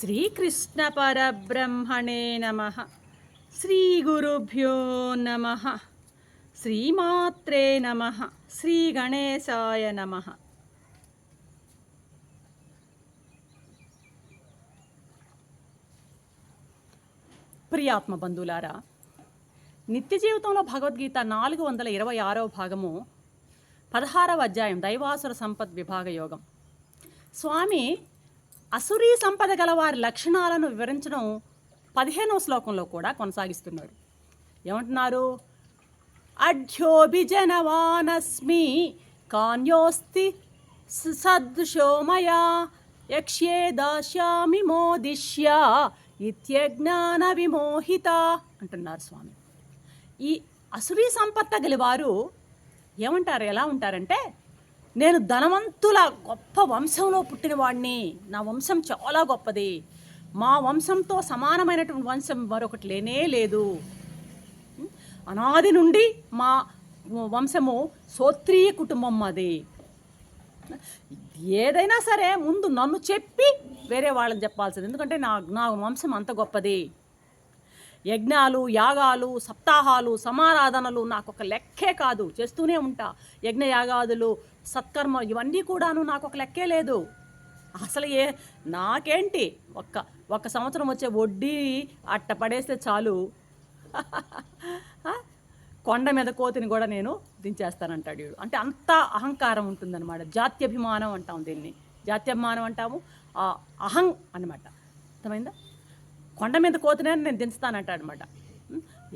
శ్రీకృష్ణ పరబ్రహ్మణే నమ. శ్రీ గురుభ్యో నమ. శ్రీమాత్రే నమ. శ్రీ గణేశాయ నమ. ప్రియాత్మ బంధువులారా నిత్య జీవితంలో భగవద్గీత నాలుగు వందల ఇరవై ఆరవ భాగము పదహారవ అధ్యాయం దైవాసుర సంపద్ విభాగ యోగం. స్వామి అసురీ సంపద గల వారి లక్షణాలను వివరించడం పదిహేనవ శ్లోకంలో కూడా కొనసాగిస్తున్నారు ఏమంటున్నారు? అఢ్యోభిజనవానస్మి కాన్యోస్తి స- యక్ష్యే దాస్యామి మోదిష్య ఇత్యజ్ఞాన విమోహిత అంటున్నారు స్వామి. ఈ అసురీ సంపత్త గలివారు ఏమంటారు? ఎలా ఉంటారంటే నేను ధనవంతుల గొప్ప వంశంలో పుట్టినవాడిని నా వంశం చాలా గొప్పది. మా వంశంతో సమానమైనటువంటి వంశం మరొకటి లేనే లేదు. అనాది నుండి మా వంశము సోత్రీయ కుటుంబం మాది ఏదైనా సరే ముందు నన్ను చెప్పి వేరే వాళ్ళని చెప్పాల్సింది. ఎందుకంటే నా నా వంశం అంత గొప్పది. యజ్ఞాలు యాగాలు సప్తాహాలు సమారాధనలు నాకు ఒక లెక్కే కాదు. చేస్తూనే ఉంటా. యజ్ఞ యాగాదులు సత్కర్మ ఇవన్నీ కూడాను నాకు ఒక లెక్కే లేదు. అసలు ఏ నాకేంటి? ఒక్క ఒక్క సంవత్సరం వచ్చే వడ్డీ అట్ట పడేస్తే చాలు. కొండ మీద కోతిని కూడా నేను దించేస్తానంటాడు వీడు. అంటే అంత అహంకారం ఉంటుందన్నమాట. జాత్యభిమానం అంటాం దీన్ని. జాత్యభిమానం అంటాము. ఆ అహం అన్నమాట. అర్థమైందా? కొండ మీద కోతినే నేను దించుతానంటాడు అనమాట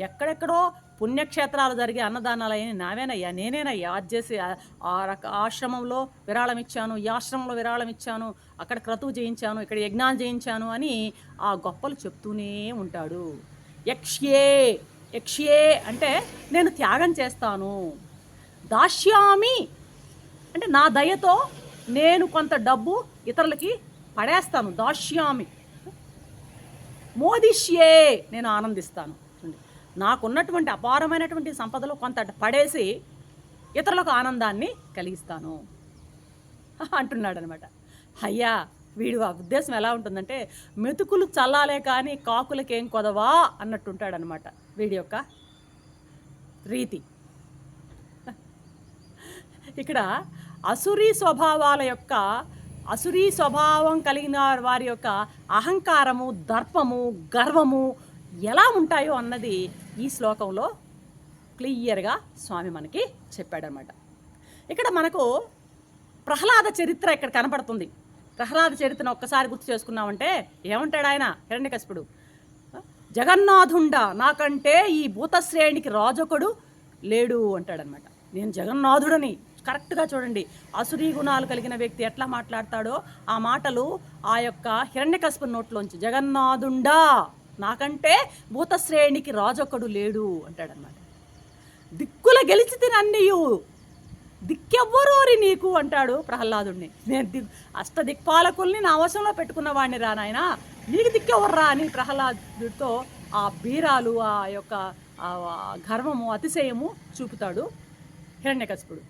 ఎక్కడెక్కడో పుణ్యక్షేత్రాలు జరిగే అన్నదానాలు అయినా నావేనయ్యా నేనేనయ్యా. అది చేసి ఆ- రక ఆశ్రమంలో విరాళం ఇచ్చాను ఈ ఆశ్రమంలో విరాళం ఇచ్చాను అక్కడ క్రతువు చేయించాను ఇక్కడ యజ్ఞానం చేయించాను అని ఆ గొప్పలు చెప్తూనే ఉంటాడు. యక్ష్యే యక్ష్యే అంటే నేను త్యాగం చేస్తాను. దాస్యామి అంటే నా దయతో నేను కొంత డబ్బు ఇతరులకి పడేస్తాను. దాస్యామి. మోదిష్యే నేను ఆనందిస్తాను. నాకున్నటువంటి అపారమైనటువంటి సంపదలో కొంత పడేసి ఇతరులకు ఆనందాన్ని కలిగిస్తాను. అంటున్నాడు అనమాట అయ్యా వీడు ఆ ఉద్దేశం ఎలా ఉంటుందంటే మెతుకులు చల్లాలే కానీ కాకులకేం కొదవా అన్నట్టుంటాడనమాట వీడి యొక్క రీతి. ఇక్కడ అసురీ స్వభావాల యొక్క అసురీ స్వభావం కలిగిన వారి యొక్క అహంకారము దర్పము గర్వము ఎలా ఉంటాయో అన్నది ఈ శ్లోకంలో క్లియర్గా స్వామి మనకి చెప్పాడనమాట ఇక్కడ మనకు ప్రహ్లాద చరిత్ర ఇక్కడ కనపడుతుంది. ప్రహ్లాద చరిత్రను ఒక్కసారి గుర్తు చేసుకున్నామంటే ఏమంటాడు ఆయన? హిరణ్యకశిపుడు. జగన్నాథుండ నాకంటే ఈ భూతశ్రేణికి రాజొకడు లేడు అంటాడనమాట నేను జగన్నాథుడని కరెక్ట్గా చూడండి. అసురీ గుణాలు కలిగిన వ్యక్తి ఎట్లా మాట్లాడతాడో ఆ మాటలు ఆ యొక్క హిరణ్యకశిపు నోట్లోంచి జగన్నాథుండా నాకంటే భూతశ్రేణికి రాజొక్కడు లేడు అంటాడనమాట దిక్కుల గెలిచి తినన్నీయు దిక్కెవ్వరోరి నీకు అంటాడు ప్రహ్లాదుడిని నేను దిక్ అష్ట దిక్పాలకుల్ని నా అవసరంలో పెట్టుకున్న వాడిని రా నాయనా నీకు దిక్కెవర్రా అని ప్రహ్లాదుడితో ఆ బీరాలు ఆ యొక్క గర్వము అతిశయము చూపుతాడు హిరణ్యకశిపుడు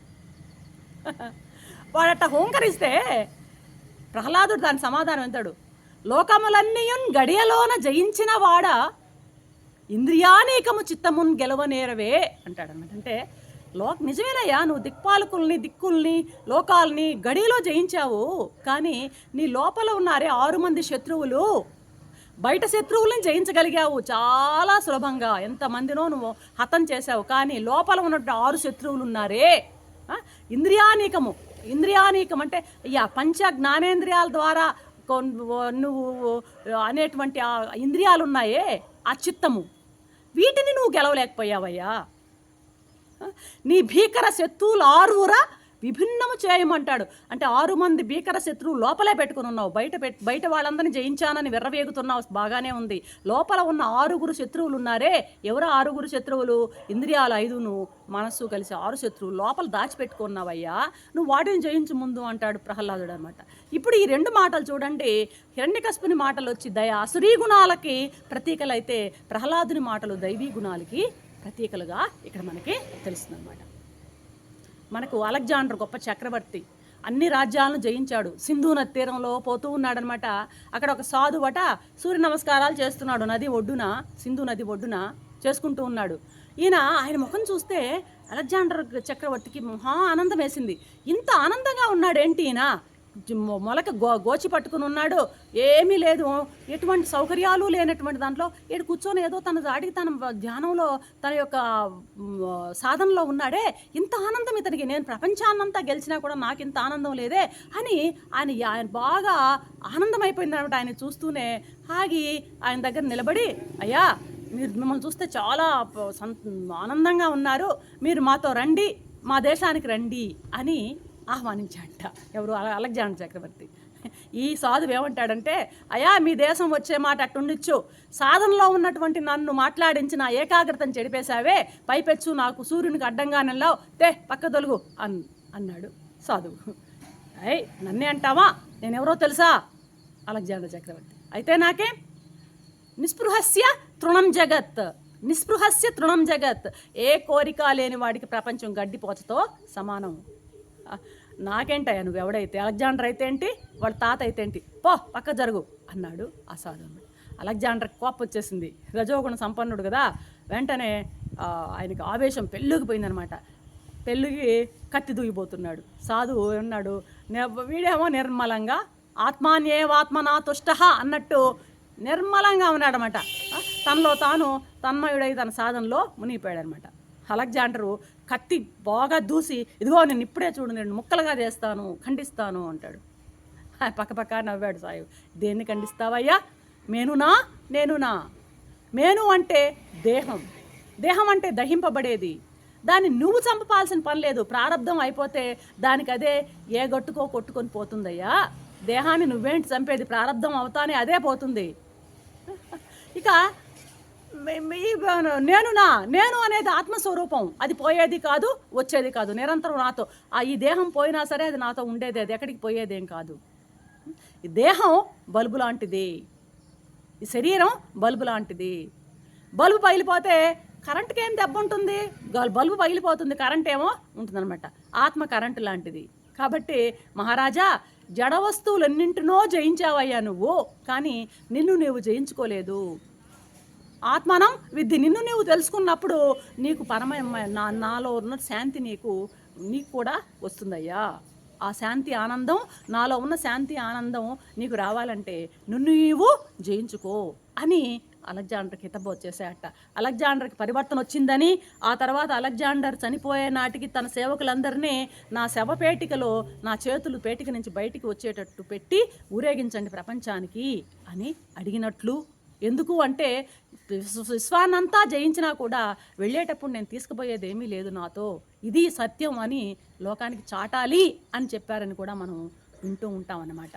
వాడట హోంకరిస్తే ప్రహ్లాదుడు దాని సమాధానం ఎంతాడు లోకములన్నీయున్ గడియలోన జయించిన వాడ ఇంద్రియానేకము చిత్తమున్ గెలవనేరవే అంటాడనమాట. అంటే లోక నిజమేనయ్యా నువ్వు దిక్పాలకుల్ని దిక్కుల్ని లోకాల్ని గడిలో జయించావు. కానీ నీ లోపల ఉన్నారే ఆరు మంది శత్రువులు. బయట శత్రువులను జయించగలిగావు. చాలా సులభంగా. ఎంతమందినో నువ్వు హతం చేశావు. కానీ లోపల ఉన్నట్టు ఆరు శత్రువులు ఉన్నారే ఇంద్రియానీకము. ఇంద్రియానీకం అంటే అయ్యా పంచ జ్ఞానేంద్రియాల ద్వారా నువ్వు అనేటువంటి ఆ ఇంద్రియాలు ఉన్నాయే ఆ చిత్తము. వీటిని నువ్వు గెలవలేకపోయావయ్యా. నీ భీకర శత్రువులు ఆరువురా విభిన్నము చేయమంటాడు. అంటే ఆరు మంది భీకర శత్రువు లోపలే పెట్టుకుని ఉన్నావు. బయట బయట వాళ్ళందరినీ జయించానని విర్రవేగుతున్నావు. బాగానే ఉంది. లోపల ఉన్న ఆరుగురు శత్రువులు ఉన్నారే ఎవరు ఆరుగురు శత్రువులు? ఇంద్రియాలు ఐదును మనస్సు కలిసి ఆరు శత్రువులు. లోపల దాచిపెట్టుకున్నావయ్యా నువ్వు వాటిని జయించు ముందు అంటాడు ప్రహ్లాదుడు అనమాట ఇప్పుడు ఈ రెండు మాటలు చూడండి. హిరణ్యకస్పుని మాటలు వచ్చి దయ అసురీ గుణాలకి ప్రతీకలైతే ప్రహ్లాదుని మాటలు దైవీ గుణాలకి ప్రతీకలుగా ఇక్కడ మనకి తెలుస్తుంది మనకు అలెగ్జాండర్ గొప్ప చక్రవర్తి. అన్ని రాజ్యాలను జయించాడు. సింధు నది తీరంలో పోతూ ఉన్నాడనమాట. అక్కడ ఒక సాధువట సూర్య నమస్కారాలు చేస్తున్నాడు నది ఒడ్డున సింధు నది ఒడ్డున చేసుకుంటూ ఉన్నాడు. ఈయన ఆయన ముఖం చూస్తే అలెగ్జాండర్ చక్రవర్తికి మహా ఆనందం వేసింది. ఇంత ఆనందంగా ఉన్నాడేంటి ఈయన? మొలక గో గోచి పట్టుకుని ఉన్నాడు. ఏమీ లేదు. ఎటువంటి సౌకర్యాలు లేనటువంటి దాంట్లో ఇక్కడ కూర్చొని ఏదో తన దాడికి తన ధ్యానంలో తన యొక్క సాధనలో ఉన్నాడే. ఇంత ఆనందం ఇతనికి. నేను ప్రపంచాన్నంతా గెలిచినా కూడా నాకు ఇంత ఆనందం లేదే అని ఆయన ఆయన బాగా ఆనందమైపోయింది అనమాట ఆయన చూస్తూనే. ఆగి ఆయన దగ్గర నిలబడి అయ్యా మీరు మిమ్మల్ని చూస్తే చాలా ఆనందంగా ఉన్నారు. మీరు మాతో రండి. మా దేశానికి రండి అని ఆహ్వానించాడంట ఎవరు అలెగ్జాండర్ చక్రవర్తి. ఈ సాధువు ఏమంటాడంటే అయా మీ దేశం వచ్చే మాట అట్టుండొచ్చు. సాధనలో ఉన్నటువంటి నన్ను మాట్లాడించి నా ఏకాగ్రతను చెడిపేశావే. పైపెచ్చు నాకు సూర్యునికి అడ్డంగా నిల్లావు తే పక్క తొలుగు అన్ అన్నాడు సాధువు. అయ్ నన్నే అంటావా? నేనెవరో తెలుసా? అలెగ్జాండర్ చక్రవర్తి. అయితే నాకే? నిస్పృహస్య తృణం జగత్. నిస్పృహస్య తృణం జగత్. ఏ కోరిక లేని వాడికి ప్రపంచం గడ్డిపోచతో సమానం. నాకేంటయ్యా నువ్వు ఎవడైతే? అలెగ్జాండర్ అయితే ఏంటి? వాళ్ళ తాత అయితే ఏంటి? పో పక్క జరుగు అన్నాడు ఆ అలెగ్జాండర్ కోపం వచ్చేసింది. రజోగుణ సంపన్నుడు కదా. వెంటనే ఆయనకి ఆవేశం పెళ్ళుకుపోయిందనమాట. పెళ్ళికి కత్తి దూగిపోతున్నాడు. సాధువు ఉన్నాడు వీడేమో నిర్మలంగా ఆత్మాన్యేవాత్మనా తుష్ట అన్నట్టు నిర్మలంగా ఉన్నాడనమాట. తనలో తాను తన్మయుడై తన సాధనలో మునిగిపోయాడనమాట. అలెగ్జాండరు కత్తి బాగా దూసి ఇదిగో నేను ఇప్పుడే చూడు నేను ముక్కలుగా చేస్తాను ఖండిస్తాను అంటాడు. పక్కపక్క నవ్వాడు సాయి దేన్ని ఖండిస్తావయ్యా? మేనునా? నేనునా? మేను అంటే దేహం. దేహం అంటే దహింపబడేది. దాన్ని నువ్వు చంపాల్సిన పని లేదు. ప్రారంధం అయిపోతే దానికి అదే ఏ గట్టుకో కొట్టుకొని పోతుందయ్యా. దేహాన్ని నువ్వేంటి చంపేది? ప్రారంధం అవుతానే అదే పోతుంది. ఇక మే- నేను నా నేను అనేది ఆత్మస్వరూపం. అది పోయేది కాదు వచ్చేది కాదు. నిరంతరం నాతో ఆ ఈ దేహం పోయినా సరే అది నాతో ఉండేది అది ఎక్కడికి పోయేదేం కాదు. ఈ దేహం బల్బు లాంటిది. ఈ శరీరం బల్బు లాంటిది. బల్బు పగిలిపోతే కరెంట్కి ఏం దెబ్బ ఉంటుంది? బల్బు పగిలిపోతుంది కరెంట్ ఏమో ఉంటుందన్నమాట. ఆత్మ కరెంటు లాంటిది. కాబట్టి మహారాజా జడ వస్తువులన్నింటినో జయించావయ్యా నువ్వు. కానీ నిన్ను నువ్వు జయించుకోలేదు. ఆత్మానం విద్య నిన్ను నీవు తెలుసుకున్నప్పుడు నీకు పరమ నా నాలో ఉన్న శాంతి నీకు నీకు కూడా వస్తుందయ్యా. ఆ శాంతి ఆనందం నాలో ఉన్న శాంతి ఆనందం నీకు రావాలంటే నిన్ను నీవు జయించుకో అని అలెగ్జాండర్కి హితబోధ వచ్చేసాయట అలెగ్జాండర్కి పరివర్తన వచ్చిందని ఆ తర్వాత అలెగ్జాండర్ చనిపోయే నాటికి తన సేవకులందరినీ నా శవపేటికలో నా చేతులు పేటిక నుంచి బయటికి వచ్చేటట్టు పెట్టి ఊరేగించండి ప్రపంచానికి అని అడిగినట్లు ఎందుకు అంటే విశ్వ- విశ్వాన్నంతా జయించినా కూడా వెళ్ళేటప్పుడు నేను తీసుకుపోయేది ఏమీ లేదు నాతో. ఇది సత్యం అని లోకానికి చాటాలి అని చెప్పారని కూడా మనం వింటూ ఉంటాం అన్నమాట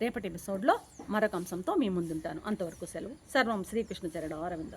రేపటి ఎపిసోడ్లో మరొక అంశంతో మీ ముందుంటాను. అంతవరకు సెలవు. సర్వం శ్రీకృష్ణ చరణ అరవింద.